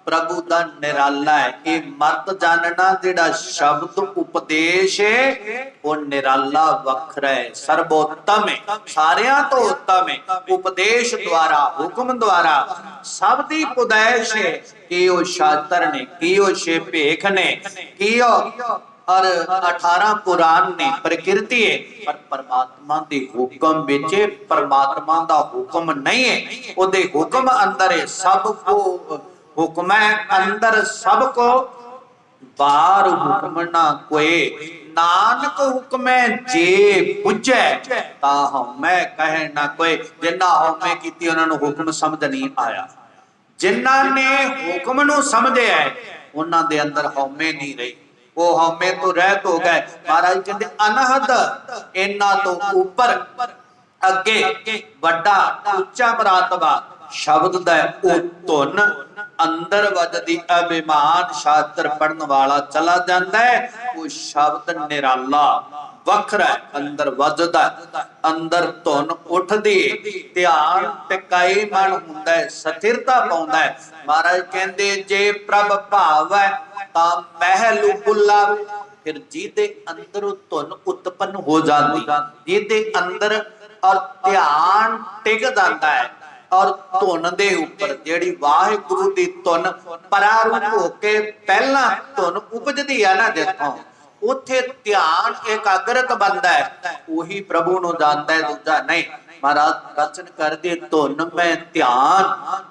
ਪ੍ਰਭੂ ਦਾ ਨਿਰਾਲਾ ਹੈ। ਇਹ ਮਤ ਜਾਣਨਾ ਜਿਹੜਾ ਸ਼ਬਦ ਉਪਦੇਸ਼ ਹੈ ਉਹ ਨਿਰਾਲਾ ਵੱਖਰਾ ਹੈ। ਸਰਬੋਤਮ ਹੈ ਸਾਰਿਆਂ ਤੋਂ ਉੱਤਮ ਹੈ ਉਪਦੇਸ਼ ਦੁਆਰਾ, ਹੁਕਮ ਦੁਆਰਾ ਸਭ ਦੀ ਪੁਦੈਸ਼ ਹੈ ਕਿ ਉਹ ਸ਼ਾਤਰ ਨੇ, ਕੀ ਉਹ ਛੇ ਭੇਖ ਨੇ, ਕੀ ਉਹ ਔਰ 18 ਪੁਰਾਨ ਨੇ ਪ੍ਰਕਿਰਤੀ ਹੈ ਪਰ ਪਰਮਾਤਮਾ ਦੇ ਹੁਕਮ ਵਿੱਚ ਹੈ, ਪਰਮਾਤਮਾ ਦਾ ਹੁਕਮ ਨਹੀਂ ਹੈ ਉਹਦੇ ਹੁਕਮ ਅੰਦਰ ਹੈ ਸਭ ਕੋ ਹੁਕਮ ਹੈ ਅੰਦਰ ਸਭ ਕੋ ਬਾਹਰ ਹੁਕਮ ਨਾ ਕੋਏ ਨਾਨਕ ਹੁਕਮੈ ਜੇ ਪੁੱਜੈ ਤਾਂ ਹਉਮੈ ਕਹਿ ਨਾ ਕੋਈ। ਜਿੰਨਾ ਹਉਮੈ ਕੀਤੀ ਉਹਨਾਂ ਨੂੰ ਹੁਕਮ ਸਮਝ ਨਹੀਂ ਆਇਆ। ਜਿਨ੍ਹਾਂ ਨੇ ਹੁਕਮ ਨੂੰ ਸਮਝਿਆ ਉਹਨਾਂ ਦੇ ਅੰਦਰ ਹਉਮੈ ਨਹੀਂ ਰਹੀ। ਉਹ ਹਉਮੈ ਤੋਂ ਰਹਿਤ ਹੋ ਗਏ। ਮਹਾਰਾਜ ਕਹਿੰਦੇ, ਅਨਹਦ, ਇਹਨਾਂ ਤੋਂ ਉੱਪਰ, ਅੱਗੇ, ਵੱਡਾ, ਉੱਚਾ ਮਰਾਤਬਾ ਸ਼ਬਦ ਦਾ ਉਹ ਧੁਨ, ਅੰਦਰ ਵੱਜਦੀ ਅਭਿਮਾਨ, ਸ਼ਾਸਤਰ ਪੜਨ ਵਾਲਾ ਚਲਾ ਜਾਂਦਾ ਹੈ। ਉਹ ਸ਼ਬਦ ਨਿਰਾਲਾ ਵੱਖਰਾ ਅੰਦਰ ਵੱਜਦਾ ਅੰਦਰ ਧੁਨ ਉੱਠਦੀ ਧਿਆਨ ਟਿਕਾਈ ਮਨ ਹੁੰਦਾ ਹੈ, ਸਥਿਰਤਾ ਪਾਉਂਦਾ ਹੈ। ਮਹਾਰਾਜ ਕਹਿੰਦੇ, ਜੇ ਪ੍ਰਭ ਭਾਵ ਤਾਂ ਮਹਿਲ ਬੁਲਾਵੇ ਫਿਰ ਜਿਹਦੇ ਅੰਦਰ ਧੁਨ ਉਤਪੰਨ ਹੋ ਜਾਂਦੀ, ਜਿਹਦੇ ਅੰਦਰ ਔਰ ਧਿਆਨ ਟਿਕ ਜਾਂਦਾ ਹੈ ਔਰ ਧੁਨ ਦੇ ਉੱਪਰ, ਜਿਹੜੀ ਵਾਹਿਗੁਰੂ ਦੀ ਧੁਨ ਪਰਾਰੂਪ ਹੋ ਕੇ ਪਹਿਲਾਂ ਧੁਨ ਉਪਜਦੀ ਆ ਨਾ ਜਿੱਥੋਂ ਉੱਥੇ ਧਿਆਨ ਇਕਾਗਰਤ ਬੰਦਾ ਹੈ। ਉਹੀ ਪ੍ਰਭੂ ਨੂੰ ਜਾਣਦਾ ਹੈ, ਦੂਜਾ ਨਹੀਂ। ਮਹਾਰਾਜ ਰਚਨ ਕਰਦੇ ਧੁਨ ਮੈਂ ਧਿਆਨ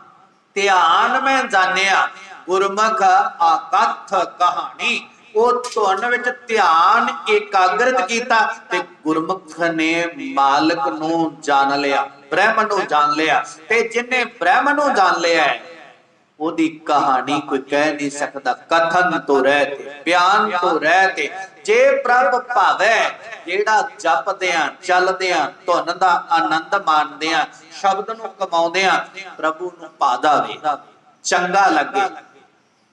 ਧਿਆਨ ਮੈਂ ਜਾਣਿਆ, ਗੁਰਮੁਖ ਆਕਥ ਕਹਾਣੀ। ਉਹ ਧੁਨ ਵਿੱਚ ਧਿਆਨ ਇਕਾਗਰਤ ਕੀਤਾ ਤੇ ਗੁਰਮੁਖ ਨੇ ਮਾਲਕ ਨੂੰ ਜਾਣ ਲਿਆ, ਬ੍ਰਹਮ ਨੂੰ ਜਾਣ ਲਿਆ ਤੇ ਜਿਨੇ ਬ੍ਰਹਮ ਨੂੰ ਜਾਣ ਲਿਆ ਉਹਦੀ ਕਹਾਣੀ ਕੋਈ ਕਹਿ ਨਹੀਂ ਸਕਦਾ। ਕਥਨ ਤੋਂ ਰਹਿ ਤੇ, ਬਿਆਨ ਤੋਂ ਰਹਿ ਤੇ, ਜੇ ਪ੍ਰਭ ਭਾਵੈ, ਜਿਹੜਾ ਜਪਦੇ ਆ ਧੁਨ ਦਾ ਆਨੰਦ ਮਾਣਦੇ ਸ਼ਬਦ ਨੂੰ ਕਮਾਉਂਦੇ ਪ੍ਰਭੂ ਨੂੰ ਪਾਦਾਵੇ ਚੰਗਾ ਲੱਗੇ।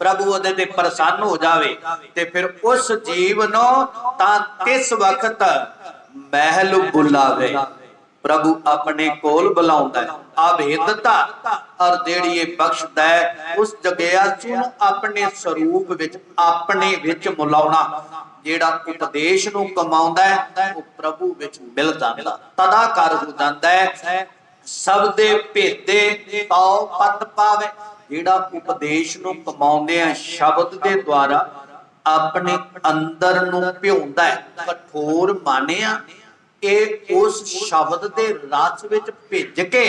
ਪ੍ਰਭੂ ਉਹਦੇ ਤੇ ਪ੍ਰਸੰਨ ਹੋ ਜਾਵੇ ਤੇ ਫਿਰ ਉਸ ਜੀਵ ਨੂੰ ਤਾਂ ਕਿਸ ਵਕਤ ਮਹਿਲ ਬੁਲਾਵੇ। ਪ੍ਰਭੂ ਆਪਣੇ ਕੋਲ ਬੁਲਾਉਂਦਾ ਹੈ। ਅਭੇਦਤਾ ਔਰ ਜਿਹੜੀ ਬਖਸ਼ਦਾ ਹੈ, ਉਸ ਜਗਿਆਸੂ ਨੂੰ ਆਪਣੇ ਸਰੂਪ ਵਿੱਚ, ਆਪਣੇ ਵਿੱਚ ਮਿਲਾਉਣਾ। ਜਿਹੜਾ ਉਪਦੇਸ਼ ਨੂੰ ਕਮਾਉਂਦਾ ਹੈ, ਉਹ ਪ੍ਰਭੂ ਵਿੱਚ ਮਿਲ ਜਾਂਦਾ। ਤਦਾਕਾਰ ਹੋ ਜਾਂਦਾ ਹੈ, ਸਭ ਦੇ ਭੇਦੇ ਤਉ ਪਤ ਪਾਵੇ। ਜਿਹੜਾ ਉਪਦੇਸ਼ ਨੂੰ ਕਮਾਉਂਦੇ ਆ, ਸ਼ਬਦ ਦੇ ਦੁਆਰਾ ਆਪਣੇ ਅੰਦਰ ਨੂੰ ਭਿਉਂਦਾ ਹੈ। ਕਠੋਰ ਮਾਨਿਆ ਇਹ ਉਸ ਸ਼ਬਦ ਦੇ ਰਸ ਵਿੱਚ ਭਿੱਜ ਕੇ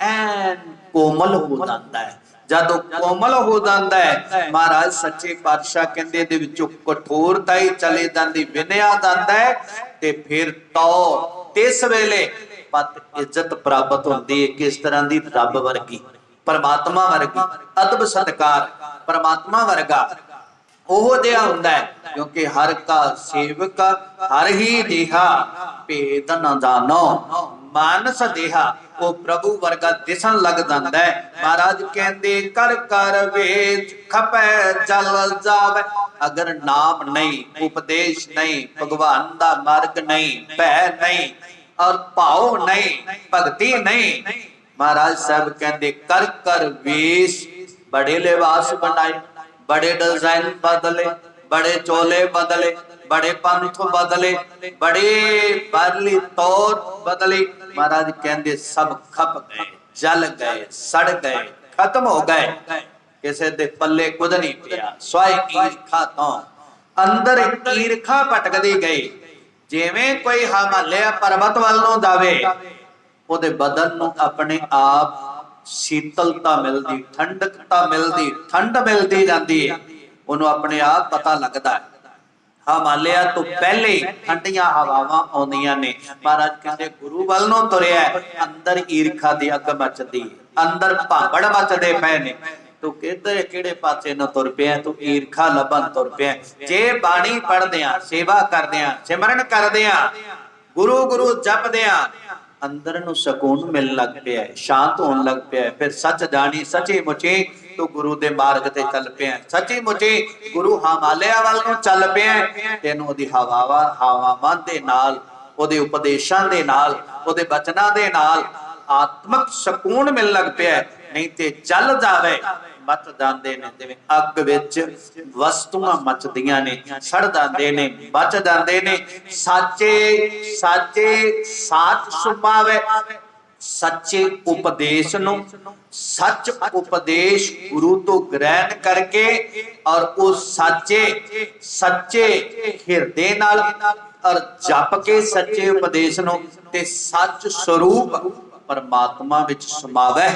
ਐਨ ਕੋਮਲ ਹੋ ਜਾਂਦਾ ਹੈ। ਜਦੋਂ ਕੋਮਲ ਹੋ ਜਾਂਦਾ ਹੈ, ਮਹਾਰਾਜ ਸੱਚੇ ਪਾਤਸ਼ਾਹ ਕਹਿੰਦੇ ਇਹਦੇ ਵਿੱਚੋਂ ਕਠੋਰਤਾ ਹੀ ਚਲੇ ਜਾਂਦੀ ਵਿਨਿਆ ਜਾਂਦਾ ਹੈ ਤੇ ਫਿਰ ਤੋ ਤਿਸ ਵੇਲੇ ਪਤ ਇੱਜ਼ਤ ਪ੍ਰਾਪਤ ਹੁੰਦੀ ਹੈ ਕਿਸ ਤਰ੍ਹਾਂ ਦੀ? ਰੱਬ ਵਰਗੀ, ਪਰਮਾਤਮਾ ਵਰਗੀ, ਅਦਬ ਸਤਕਾਰ, ਪਰਮਾਤਮਾ ਵਰਗਾ ਉਹ ਜਿਹਾ ਹੁੰਦਾ ਹੈ, ਕਿਉਂਕਿ ਹਰ ਕਾ ਸੇਵਕ, ਹਰ ਹੀ ਦੇਹਾ ਭੇਦ ਨ ਜਾਣੋ। ਮਾਨਸ ਦੇਹਾ ਉਹ ਪ੍ਰਭੂ ਵਰਗਾ ਦਿਸਣ ਲੱਗ ਜਾਂਦਾ ਹੈ। ਮਹਾਰਾਜ ਕਹਿੰਦੇ, ਕਰ ਕਰ ਵੇਚ, ਖਪੈ, ਜਲ ਜਾਵੇ। ਅਗਰ ਨਾਮ ਨਹੀਂ, ਉਪਦੇਸ਼ ਨਹੀਂ, ਭਗਵਾਨ ਦਾ ਮਾਰਗ ਨਹੀਂ, ਭੈ ਨਹੀਂ, ਔਰ ਭਾਉ ਨਹੀਂ, ਭਗਤੀ ਨਹੀਂ, ਮਹਾਰਾਜ ਸਾਹਿਬ ਕਹਿੰਦੇ, ਕਰ ਕਰ ਵੇਸ਼ ਬੜੇ ਲਿਬਾਸ ਬਣਾਏ। ਬੜੇ ਡਿਜ਼ਾਈਨ ਬਦਲੇ, ਬੜੇ ਚੋਲੇ ਬਦਲੇ, ਬੜੇ ਪੰਥ ਬਦਲੇ, ਬੜੇ ਬਰਲੀ ਤੌਰ ਬਦਲੇ। ਮਹਾਰਾਜ ਕਹਿੰਦੇ, ਸਭ ਖਪ ਗਏ, ਜਲ ਗਏ, ਸੜ ਗਏ, ਖਤਮ ਹੋ ਗਏ। ਕਿਸੇ ਦੇ ਪੱਲੇ ਕੁਝ ਨਹੀਂ ਪਿਆ, ਸਵਾਈ ਈਰਖਾ ਤੋਂ। ਅੰਦਰ ਈਰਖਾ ਭਟਕਦੀ ਗਈ। ਜਿਵੇਂ ਕੋਈ ਹਿਮਾਲਿਆ ਪਰਬਤ ਵੱਲ ਨੂੰ ਜਾਵੇ ਉਹਦੇ ਬਦਨ ਨੂੰ ਆਪਣੇ ਆਪ ਸ਼ੀਤਲਤਾ ਮਿਲਦੀ, ਠੰਡਕਤਾ ਮਿਲਦੀ, ਠੰਡ ਮਿਲਦੀ ਜਾਂਦੀ ਹੈ ਉਹਨੂੰ ਆਪਣੇ ਆਪ ਪਤਾ ਲੱਗਦਾ ਹੈ। ਹਿਮਾਲਿਆ ਤੋਂ ਪਹਿਲੇ ਠੰਡੀਆਂ ਹਵਾਵਾਂ ਆਉਂਦੀਆਂ ਨੇ ਮਹਾਰਾਜ ਕਹਿੰਦੇ ਗੁਰੂ ਵੱਲ ਨੂੰ ਤੁਰਿਆ ਅੰਦਰ ਈਰਖਾ ਦੀ ਅੱਗ ਮੱਚਦੀ ਅੰਦਰ ਭਾਂਬੜ ਮੱਚਦੇ ਪਏ ਨੇ। ਤੂੰ ਕਿੱਧਰ, ਕਿਹੜੇ ਪਾਸੇ ਨੂੰ ਤੁਰ ਪਿਆ ਤੂੰ ਈਰਖਾ ਲੱਭਣ ਤੁਰ ਪਿਆ ਜੇ ਬਾਣੀ ਪੜ੍ਹਦੇ ਆ ਸੇਵਾ ਕਰਦੇ ਆ ਸਿਮਰਨ ਕਰਦੇ ਆ ਗੁਰੂ ਗੁਰੂ ਜਪਦੇ ਆ ਅੰਦਰ ਨੂੰ ਸਕੂਨ ਮਿਲਣ ਲੱਗ ਪਿਆ ਹੈ, ਸ਼ਾਂਤ ਹੋਣ ਲੱਗ ਪਿਆ ਹੈ। ਫਿਰ ਸੱਚ ਜਾਣੀ ਸੱਚੀ ਮੁੱਚੀ ਤੂੰ ਗੁਰੂ ਦੇ ਮਾਰਗ ਤੇ ਚੱਲ ਪਿਆ ਹੈ। ਸੱਚੀ ਗੁਰੂ ਹਿਮਾਲਿਆ ਵੱਲ ਨੂੰ ਚੱਲ ਪਿਆ ਤੈਨੂੰ ਉਹਦੀ ਹਵਾਵਾਂ ਹਵਾਵਾਂ ਦੇ ਨਾਲ ਉਹਦੇ ਉਪਦੇਸ਼ਾਂ ਦੇ ਨਾਲ ਉਹਦੇ ਬਚਨਾਂ ਦੇ ਨਾਲ ਆਤਮਿਕ ਸਕੂਨ ਮਿਲਣ ਲੱਗ ਪਿਆ ਨਹੀਂ ਤੇ ਚੱਲ ਜਾਵੇ ਮੱਚ ਜਾਂਦੇ ਨੇ, ਜਿਵੇਂ ਅੱਗ ਵਿੱਚ ਵਸਤੂਆਂ ਮੱਚਦੀਆਂ ਨੇ, ਸੜ ਜਾਂਦੇ ਨੇ ਬਚ ਜਾਂਦੇ ਨੇ, ਸਾਚੇ ਸਾਚੇ ਸਾਚ ਸੁਭਾਵੇ, ਸੱਚੇ ਉਪਦੇਸ਼ ਨੂੰ, ਸੱਚ ਉਪਦੇਸ਼ ਗੁਰੂ ਤੋਂ ਗ੍ਰਹਿਣ ਕਰਕੇ ਔਰ ਉਹ ਸਾਚੇ, ਸੱਚੇ ਹਿਰਦੇ ਨਾਲ ਔਰ ਜਪ ਕੇ ਸੱਚੇ ਉਪਦੇਸ਼ ਨੂੰ ਤੇ ਸੱਚ ਸਰੂਪ ਪਰਮਾਤਮਾ ਵਿੱਚ ਸਮਾਵੈ,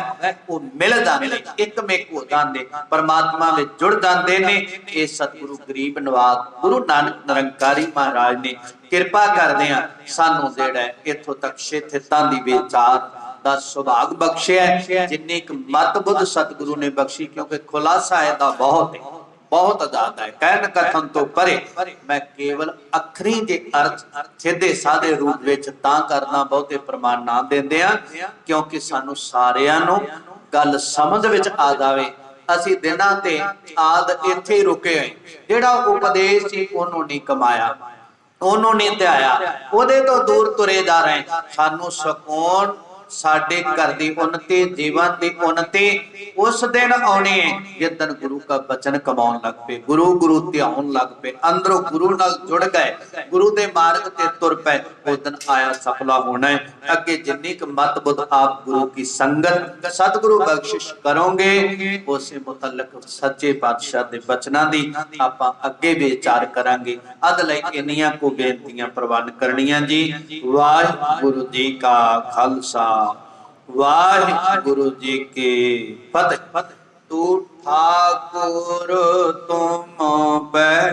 ਉਹ ਮਿਲ ਜਾਂਦੇ ਇੱਕ ਮੇਕ ਹੋ ਜਾਂਦੇ, ਪਰਮਾਤਮਾ ਵਿੱਚ ਜੁੜ ਜਾਂਦੇ ਨੇ ਇਹ ਸਤਿਗੁਰੂ ਗਰੀਬ ਨਵਾਜ, ਗੁਰੂ ਨਾਨਕ ਨਿਰੰਕਾਰੀ ਮਹਾਰਾਜ ਨੇ ਕਿਰਪਾ ਕਰਦੇ ਆ ਸਾਨੂੰ ਜਿਹੜਾ ਇੱਥੋਂ ਤੱਕ ਸ਼ੇਥਿਤਾਂ ਦੀ ਵਿਚਾਰ ਦਾ ਸੁਭਾਗ ਬਖਸ਼ਿਆ ਹੈ। ਜਿੰਨੀ ਇੱਕ ਮਤ ਬੁੱਧ ਸਤਿਗੁਰੂ ਨੇ ਬਖਸ਼ੀ, ਕਿਉਂਕਿ ਖੁਲਾਸਾ ਇਹਦਾ ਬਹੁਤ ਹੈ ਬਹੁਤ ਜ਼ਿਆਦਾ ਹੈ। ਕਹਿਣ ਕਥਨ ਤੋਂ ਪਰੇ ਮੈਂ ਕੇਵਲ ਅੱਖਰੀ ਦੇ ਅਰਥ ਸਿੱਧੇ ਸਾਦੇ ਰੂਪ ਵਿੱਚ ਤਾਂ ਕਰਨਾ ਬਹੁਤੇ ਪ੍ਰਮਾਣ ਨਾ ਦਿੰਦੇ ਆ ਕਿਉਂਕਿ ਸਾਨੂੰ ਸਾਰਿਆਂ ਨੂੰ ਗੱਲ ਸਮਝ ਵਿੱਚ ਆ ਜਾਵੇ। ਅਸੀਂ ਦਿਨਾਂ ਤੇ ਆਦ ਇੱਥੇ ਹੀ ਰੁਕੇ ਹੋਏ। ਜਿਹੜਾ ਉਪਦੇਸ਼ ਸੀ ਉਹਨੂੰ ਨਹੀਂ ਕਮਾਇਆ, ਉਹਨੂੰ ਨਹੀਂ ਧਿਆਇਆ। ਉਹਦੇ ਤੋਂ ਦੂਰ ਤੁਰੇ ਜਾ ਰਹੇ। ਸਾਨੂੰ ਸਕੂਨ ਸਾਡੇ ਘਰ ਦੀ ਉਨਤੀ ਜੀਵਨ ਦੀ ਉਨਤੀ ਉਸ ਦਿਨ ਆਉਣੀ ਹੈ ਜਿੱਦਨ ਗੁਰੂ ਦਾ ਬਚਨ ਕਮਾਉਣ ਲੱਗ ਪਏ, ਗੁਰੂ ਗੁਰੂ ਧਿਆਉਣ ਲੱਗ ਪਏ, ਅੰਦਰੋਂ ਗੁਰੂ ਨਾਲ ਜੁੜ ਗਏ, ਗੁਰੂ ਦੇ ਮਾਰਗ ਤੇ ਤੁਰ ਪਏ ਉਸ ਦਿਨ ਆਇਆ ਸਫਲਾ ਹੋਣਾ ਹੈ। ਅੱਗੇ ਜਿੰਨੀ ਕ ਮਤ ਬੁੱਧ ਆਪ ਗੁਰੂ ਕੀ ਸੰਗਤ ਸਤਿਗੁਰੂ ਬਖਸ਼ਿਸ਼ ਕਰੋਗੇ, ਉਸੇ ਮੁਤਲਕ ਸੱਚੇ ਪਾਤਸ਼ਾਹ ਦੇ ਬਚਨਾਂ ਦੀ ਆਪਾਂ ਅੱਗੇ ਵਿਚਾਰ ਕਰਾਂਗੇ। ਅਦ ਲਈ ਇੰਨੀਆਂ ਕੋ ਬੇਨਤੀਆਂ ਪ੍ਰਵਾਨ ਕਰਨੀਆਂ ਜੀ। ਵਾਹਿਗੁਰੂ ਜੀ ਕਾ ਖਾਲਸਾ। ਵਾਹਿਗੁਰੂ ਜੀ ਕੀ ਫਤਿਹ। ਤੂੰ ਠਾਕੁਰ ਤੁਮ ਪੈ